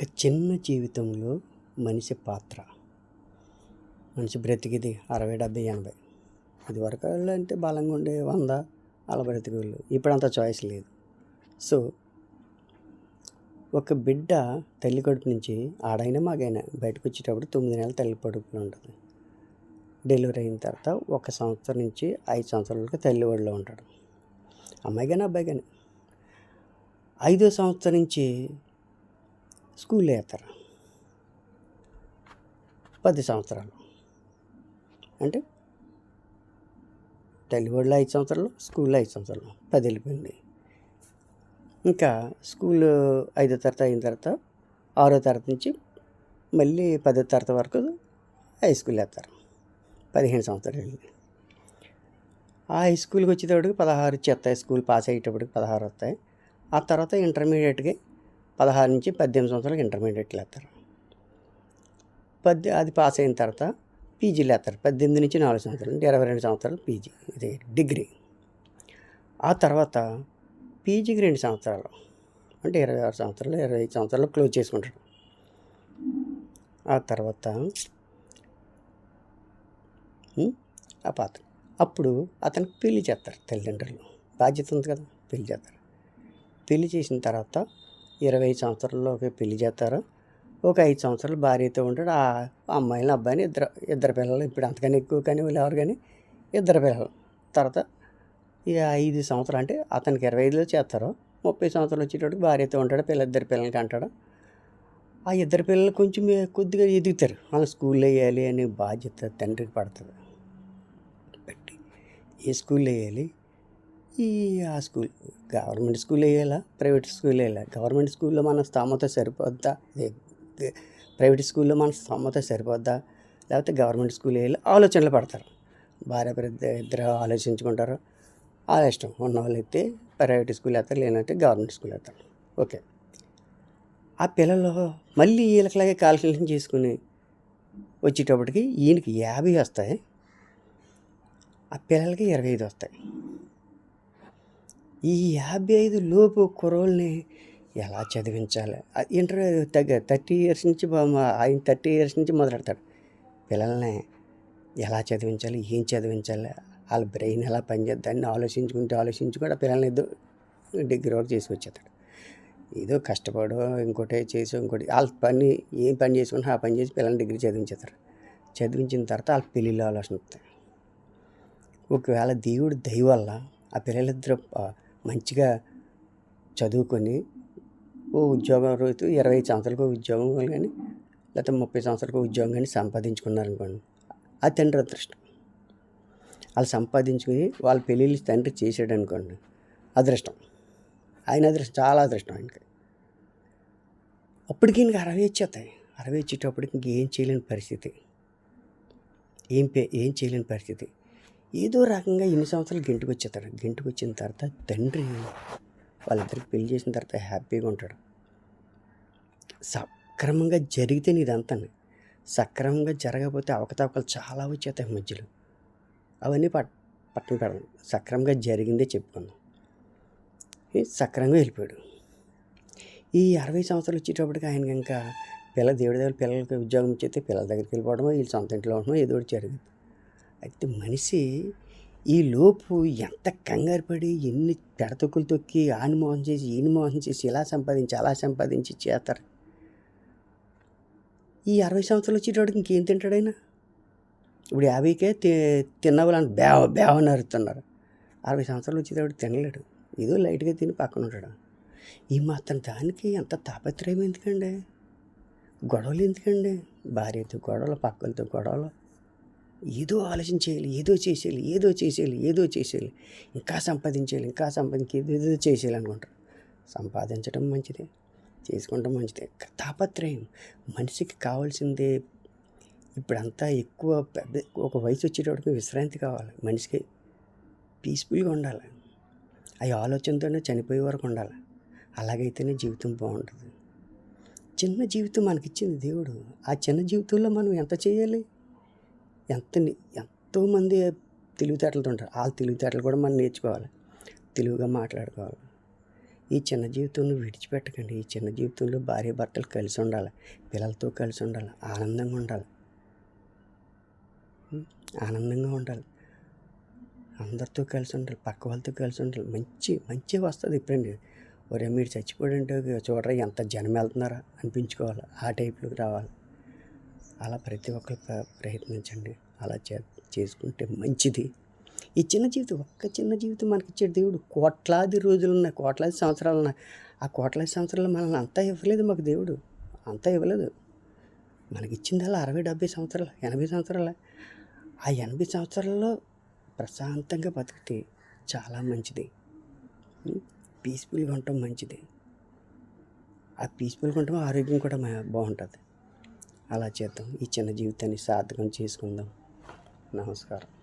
ఒక చిన్న జీవితంలో మనిషి పాత్ర. మనిషి బ్రతికిది అరవై డెబ్బై ఎనభై. ఇదివరకు వరకు అంటే బలంగా ఉండే వంద అలా బ్రతికేవాళ్ళు. ఇప్పుడు అంత చాయిస్ లేదు. సో ఒక బిడ్డ తల్లి కడుపు నుంచి ఆడైనా మగైనా బయటకు వచ్చేటప్పుడు తొమ్మిది నెలల తల్లి కడుపులో ఉంటుంది. డెలివరీ అయిన తర్వాత ఒక సంవత్సరం నుంచి ఐదు సంవత్సరాల వరకు తల్లి ఒడిలో ఉంటాడు. అమ్మాయి కానీ అబ్బాయి కానీ ఐదో సంవత్సరం నుంచి స్కూల్లో వేస్తారు. పది సంవత్సరాలు. అంటే తల్లి ఐదు సంవత్సరాలు స్కూల్లో ఐదు సంవత్సరాలు. పది వెళ్ళిపోయింది. ఇంకా స్కూల్ ఐదో తరగతి అయిన తర్వాత ఆరో తరగతి నుంచి మళ్ళీ పదో తరగతి వరకు హై స్కూల్ వేస్తారు. పదిహేను సంవత్సరాలు వెళ్ళి ఆ హై స్కూల్కి వచ్చేటప్పటికి పదహారు చెత్తాయి స్కూల్ పాస్ అయ్యేటప్పటికి పదహారు వస్తాయి. ఆ తర్వాత ఇంటర్మీడియట్కి పదహారు నుంచి పద్దెనిమిది సంవత్సరాలకు ఇంటర్మీడియట్లు వేస్తారు పద్ది అది పాస్ అయిన తర్వాత పీజీలు వేస్తారు పద్దెనిమిది నుంచి నాలుగు సంవత్సరాలు అంటే ఇరవై రెండు సంవత్సరాలు పీజీ ఇది డిగ్రీ. ఆ తర్వాత పీజీకి రెండు సంవత్సరాలు అంటే ఇరవై ఆరు సంవత్సరాలు ఇరవై ఐదు సంవత్సరాలు క్లోజ్ చేసుకుంటాడు ఆ తర్వాత ఆ పాత అప్పుడు అతనికి పెళ్ళి చేస్తారు తల్లిదండ్రులు. బాధ్యత ఉంది కదా పెళ్ళి చేస్తారు. పెళ్ళి చేసిన తర్వాత ఇరవై ఐదు పెళ్ళి చేస్తారు. ఒక ఐదు సంవత్సరాలు భార్యతో ఉంటాడు. ఆ అమ్మాయిని అబ్బాయిని ఇద్దరు ఇద్దరు పిల్లలు. ఇప్పుడు అంతకన్నా ఎక్కువ కానీ వాళ్ళు ఎవరు కానీ ఇద్దరు పిల్లలు. తర్వాత ఈ ఐదు సంవత్సరాలు అంటే అతనికి ఇరవై ఐదులో చేస్తారు. ముప్పై సంవత్సరాలు వచ్చేటప్పుడు భార్యతో ఉంటాడు పిల్ల ఇద్దరు పిల్లలకి అంటాడు ఆ ఇద్దరు పిల్లలు కొంచెం కొద్దిగా ఎదుగుతారు. వాళ్ళ స్కూల్లో వేయాలి అనే బాధ్యత తండ్రికి పడుతుంది. పెట్టి ఏ స్కూల్లో వేయాలి. ఈ ఆ స్కూల్ గవర్నమెంట్ స్కూల్ వేయాలా? ప్రైవేట్ స్కూల్ వేయాలా? గవర్నమెంట్ స్కూల్లో మన స్థామత సరిపోద్దా? ప్రైవేట్ స్కూల్లో మన స్థామత సరిపోద్దా? లేకపోతే గవర్నమెంట్ స్కూల్ వేయాలి? ఆలోచనలు పడతారు. భార్య భర్త ఇద్దరు ఆలోచించుకుంటారు. ఆ ఇష్టం ఉన్న వాళ్ళు అయితే ప్రైవేట్ స్కూల్ వేస్తారు లేనంటే గవర్నమెంట్ స్కూల్ వేస్తారు. ఓకే. ఆ పిల్లలు మళ్ళీ వీళ్ళకిలాగే కాల్కులేషన్ చేసుకుని వచ్చేటప్పటికి ఈయనకి యాభై వస్తాయి. ఆ పిల్లలకి ఇరవై ఐదు వస్తాయి. ఈ యాభై ఐదు లోపు కుర్రోల్ని ఎలా చదివించాలి? ఇంటర్ తగ్గ థర్టీ ఇయర్స్ నుంచి ఆయన థర్టీ ఇయర్స్ నుంచి మొదలెడతాడు. పిల్లల్ని ఎలా చదివించాలి? ఏం చదివించాలి? వాళ్ళ బ్రెయిన్ ఎలా పనిచేద్దాన్ని ఆలోచించుకుంటూ ఆలోచించుకుంటూ పిల్లల్ని ఏదో డిగ్రీ వరకు చేసుకొచ్చేస్తాడు. ఏదో కష్టపడో ఇంకోటి చేసి ఇంకోటి వాళ్ళ పని ఏం పని చేసుకుంటే ఆ పని చేసి పిల్లల్ని డిగ్రీ చదివించేస్తారు. చదివించిన తర్వాత వాళ్ళ పెళ్ళిళ్ళు ఆలోచన వస్తాయి. ఒకవేళ దేవుడు దయ వల్ల ఆ పిల్లలిద్దరు మంచిగా చదువుకొని ఓ ఉద్యోగం రోజు ఇరవై సంవత్సరాలకు ఉద్యోగం కానీ లేకపోతే ముప్పై సంవత్సరాలకు ఉద్యోగం కానీ సంపాదించుకున్నారనుకోండి. ఆ తండ్రి అదృష్టం. వాళ్ళు సంపాదించుకుని వాళ్ళ పెళ్ళిళ్ళు తండ్రి చేసాడు అనుకోండి అదృష్టం. ఆయన అదృష్టం చాలా అదృష్టం ఆయనకి. అప్పటికి ఇంక అరవై వచ్చేస్తాయి. అరవై వచ్చేటప్పటికి ఇంకేం చేయలేని పరిస్థితి. ఏం పే ఏం చేయలేని పరిస్థితి. ఏదో రకంగా ఇన్ని సంవత్సరాలు గింటికి వచ్చేస్తాడు. గింటికి వచ్చిన తర్వాత తండ్రి వాళ్ళిద్దరికి పెళ్ళి చేసిన తర్వాత హ్యాపీగా ఉంటాడు. సక్రమంగా జరిగితే ఇదంతా సక్రమంగా జరగకపోతే అవకతవకలు చాలా వచ్చేస్తాయి మధ్యలో. అవన్నీ పట్ పక్కన పెడదాం. సక్రమంగా జరిగిందే చెప్పుకుందాం. ఈ సక్రమంగా వెళ్ళిపోయాడు. ఈ అరవై సంవత్సరాలు వచ్చేటప్పటికి ఆయన ఇంకా పిల్ల దేవుడి దగ్గర పిల్లలకి ఉద్యోగం ఇచ్చేస్తే పిల్లల దగ్గరికి వెళ్ళిపోవడమో వీళ్ళు సొంత ఇంట్లో ఉండడమో ఏదో ఒకటి జరిగింది. అయితే మనిషి ఈ లోపు ఎంత కంగారు పడి ఎన్ని పెడతొక్కులు తొక్కి ఆని మోసం చేసి ఈని మోసం చేసి ఇలా సంపాదించి అలా సంపాదించి చేస్తారు? ఈ అరవై సంవత్సరాలు వచ్చేటవాడికి ఇంకేం తింటాడైనా ఇప్పుడు యాభైకే తి తిన్న బేవ బేవ నరుతున్నారు అరవై సంవత్సరాలు వచ్చేటప్పుడు తినలేడు. ఏదో లైట్గా తిని పక్కన ఉంటాడు. ఈ మాత్రం దానికి ఎంత తాపత్రయం ఎందుకండి? గొడవలు ఎందుకండి? భార్యతో గొడవలు పక్కలతో గొడవలు. ఏదో ఆలోచన చేయాలి ఏదో చేసేయాలి ఏదో చేసేయాలి ఏదో చేసేయాలి. ఇంకా సంపాదించాలి ఇంకా సంపాదించి ఏదో చేసేయాలి అనుకుంటారు. సంపాదించడం మంచిదే చేసుకుంటాం మంచిదే. తాపత్రయం మనిషికి కావాల్సిందే. ఇప్పుడంతా ఎక్కువ పెద్ద ఒక వయసు వచ్చేటప్పటికి విశ్రాంతి కావాలి మనిషికి. పీస్ఫుల్గా ఉండాలి. ఆ ఆలోచనతోనే చనిపోయే వరకు ఉండాలి. అలాగైతేనే జీవితం బాగుంటుంది. చిన్న జీవితం మనకిచ్చింది దేవుడు. ఆ చిన్న జీవితంలో మనం ఎంత చేయాలి? ఎంత ఎంతోమంది తెలివితేటలతో ఉంటారు. వాళ్ళ తెలివితేటలు కూడా మనం నేర్చుకోవాలి. తెలుగుగా మాట్లాడుకోవాలి. ఈ చిన్న జీవితంలో విడిచిపెట్టకండి. ఈ చిన్న జీవితంలో భార్య భర్తలు కలిసి ఉండాలి. పిల్లలతో కలిసి ఉండాలి. ఆనందంగా ఉండాలి. ఆనందంగా ఉండాలి. అందరితో కలిసి ఉండాలి. పక్క వాళ్ళతో కలిసి ఉండాలి. మంచి మంచి వస్తుంది ఇప్పుడండి. ఒరే మీరు చచ్చిపోయాడంటే చూడరా ఎంత జనం వెళ్తున్నారా అనిపించుకోవాలి. ఆ టైప్లోకి రావాలి. అలా ప్రతి ఒక్కరు ప్ర- ప్రయత్నించండి. అలా చే చేసుకుంటే మంచిది. ఈ చిన్న జీవితం ఒక్క చిన్న జీవితం మనకిచ్చే దేవుడు. కోట్లాది రోజులు ఉన్నాయి కోట్లాది సంవత్సరాలు ఉన్నాయి ఆ కోట్లాది సంవత్సరాలు మనల్ని అంతా ఇవ్వలేదు మాకు దేవుడు. అంతా ఇవ్వలేదు. మనకి ఇచ్చిందల్లా అరవై డెబ్బై సంవత్సరాలు ఎనభై సంవత్సరాలు. ఆ ఎనభై సంవత్సరాల్లో ప్రశాంతంగా బతికితే చాలా మంచిది. పీస్ఫుల్గా ఉండటం మంచిది. ఆ పీస్ఫుల్గా ఉండటం ఆరోగ్యం కూడా మా- బాగుంటుంది. అలా చేద్దాం. ఈ చిన్న జీవితాన్ని సార్థకం చేసుకుందాం. నమస్కారం.